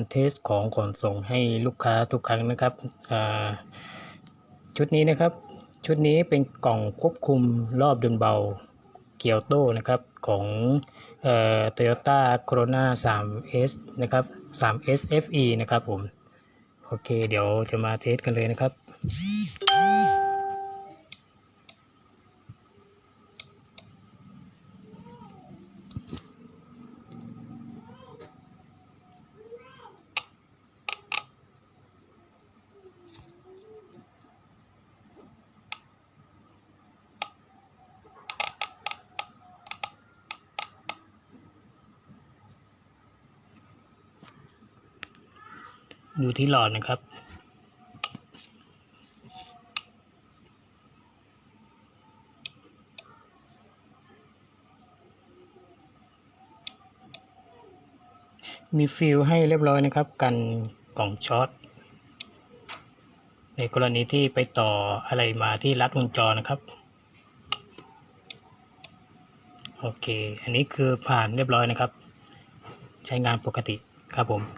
การเทสของขนส่งให้ลูกค้าทุกครั้งนะครับชุดนี้นะครับ ชุดนี้เป็นกล่องควบคุมรอบดุลเบาเกียวโตนะครับของเอ่อ Toyota Corona 3S นะครับ 3S FE นะครับผม โอเค เดี๋ยวจะมาเทสกันเลยนะครับ ดูที่หลอดนะครับ มีฟิลให้เรียบร้อยนะครับ กันกล่องช็อตในกรณีที่ไปต่ออะไรมาที่รัดวงจรนะครับโอเค อันนี้คือผ่านเรียบร้อยนะครับ ใช้งานปกติครับผม